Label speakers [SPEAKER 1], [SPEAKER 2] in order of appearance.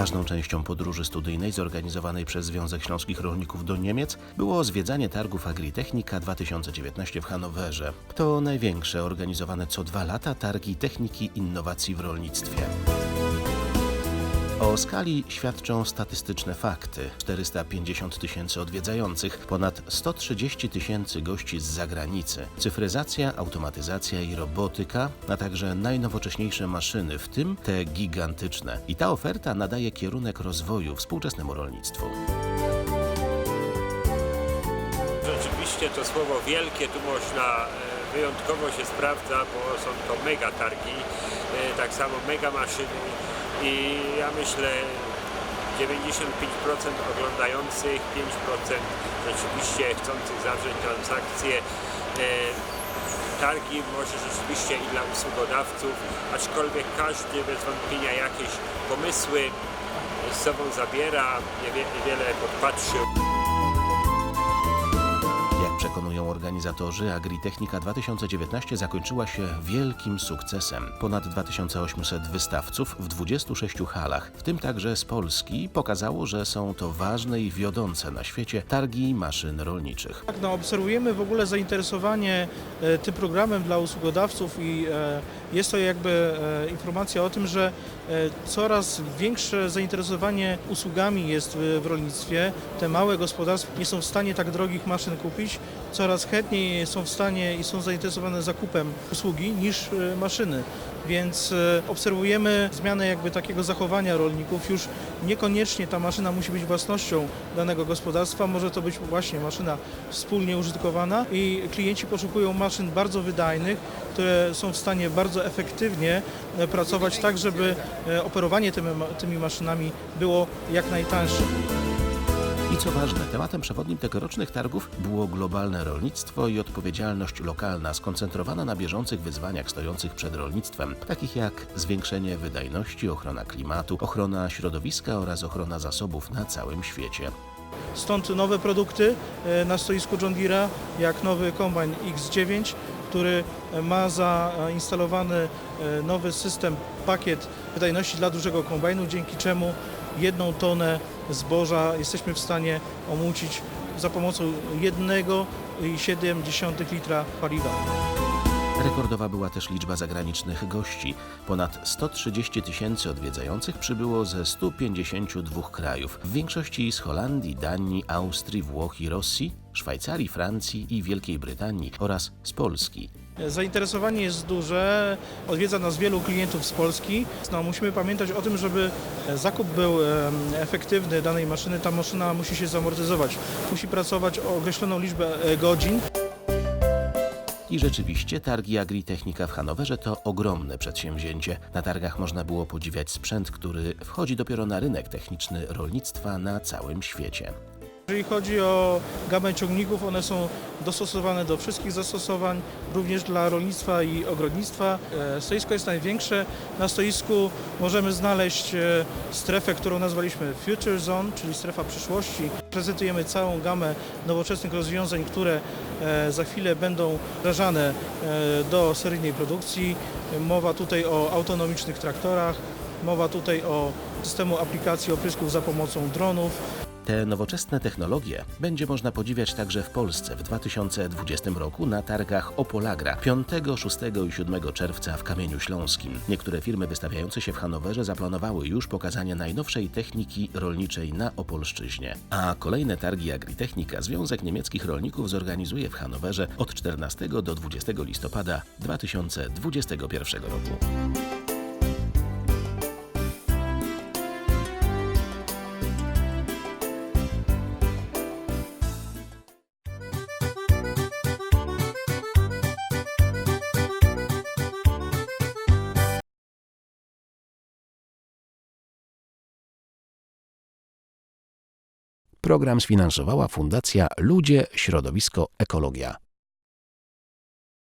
[SPEAKER 1] Ważną częścią podróży studyjnej zorganizowanej przez Związek Śląskich Rolników do Niemiec było zwiedzanie targów Agritechnika 2019 w Hanowerze. To największe organizowane co dwa lata targi techniki innowacji w rolnictwie. O skali świadczą statystyczne fakty. 450 tysięcy odwiedzających, ponad 130 tysięcy gości z zagranicy, cyfryzacja, automatyzacja i robotyka, a także najnowocześniejsze maszyny, w tym te gigantyczne. I ta oferta nadaje kierunek rozwoju współczesnemu rolnictwu.
[SPEAKER 2] Rzeczywiście to słowo wielkie tu można e, wyjątkowo się sprawdza, bo są to mega targi, e, tak samo mega maszyny i ja myślę 95% oglądających, 5% rzeczywiście chcących zawrzeć transakcje. E, Targi może rzeczywiście i dla usługodawców, aczkolwiek każdy bez wątpienia jakieś pomysły z sobą zabiera, niewiele podpatrzył.
[SPEAKER 1] Organizatorzy, Agritechnika 2019 zakończyła się wielkim sukcesem. Ponad 2800 wystawców w 26 halach, w tym także z Polski, pokazało, że są to ważne i wiodące na świecie targi maszyn rolniczych.
[SPEAKER 3] Tak, no, obserwujemy w ogóle zainteresowanie e, tym programem dla usługodawców i e, jest to jakby e, informacja o tym, że coraz większe zainteresowanie usługami jest w, w rolnictwie. Te małe gospodarstwa nie są w stanie tak drogich maszyn kupić, coraz chętniej są w stanie i są zainteresowane zakupem usługi niż e, maszyny. Więc e, obserwujemy zmianę jakby takiego zachowania rolników. Już niekoniecznie ta maszyna musi być własnością danego gospodarstwa, może to być właśnie maszyna wspólnie użytkowana i klienci poszukują maszyn bardzo wydajnych, które są w stanie bardzo efektywnie e, pracować tak, żeby operowanie tymi, tymi maszynami było jak najtańsze.
[SPEAKER 1] I co ważne, tematem przewodnim tegorocznych targów było globalne rolnictwo i odpowiedzialność lokalna skoncentrowana na bieżących wyzwaniach stojących przed rolnictwem, takich jak zwiększenie wydajności, ochrona klimatu, ochrona środowiska oraz ochrona zasobów na całym świecie.
[SPEAKER 3] Stąd nowe produkty e, na stoisku John Deere'a, jak nowy kombajn X9, który e, ma zainstalowany e, nowy system, pakiet wydajności dla dużego kombajnu, dzięki czemu jedną tonę zboża jesteśmy w stanie omucić za pomocą 1,7 litra paliwa.
[SPEAKER 1] Rekordowa była też liczba zagranicznych gości. Ponad 130 tysięcy odwiedzających przybyło ze 152 krajów, w większości z Holandii, Danii, Austrii, Włoch i Rosji, Szwajcarii, Francji i Wielkiej Brytanii oraz z Polski.
[SPEAKER 3] Zainteresowanie jest duże, odwiedza nas wielu klientów z Polski. No, musimy pamiętać o tym, żeby zakup był efektywny danej maszyny, ta maszyna musi się zamortyzować, musi pracować określoną liczbę e, godzin.
[SPEAKER 1] I rzeczywiście targi Agritechnika w Hanowerze to ogromne przedsięwzięcie. Na targach można było podziwiać sprzęt, który wchodzi dopiero na rynek techniczny rolnictwa na całym świecie.
[SPEAKER 3] Jeżeli chodzi o gamę ciągników, one są dostosowane do wszystkich zastosowań, również dla rolnictwa i ogrodnictwa. E, Stoisko jest największe. Na stoisku możemy znaleźć e, strefę, którą nazwaliśmy Future Zone, czyli strefa przyszłości. Prezentujemy całą gamę nowoczesnych rozwiązań, które e, za chwilę będą wdrażane do seryjnej produkcji. Mowa tutaj o autonomicznych traktorach, mowa tutaj o systemu aplikacji oprysków za pomocą dronów.
[SPEAKER 1] Te nowoczesne technologie będzie można podziwiać także w Polsce w 2020 roku na targach Opolagra 5, 6 i 7 czerwca w Kamieniu Śląskim. Niektóre firmy wystawiające się w Hanowerze zaplanowały już pokazanie najnowszej techniki rolniczej na Opolszczyźnie. A kolejne targi Agritechnika Związek Niemieckich Rolników zorganizuje w Hanowerze od 14 do 20 listopada 2021 roku. Program sfinansowała Fundacja Ludzie, Środowisko, Ekologia.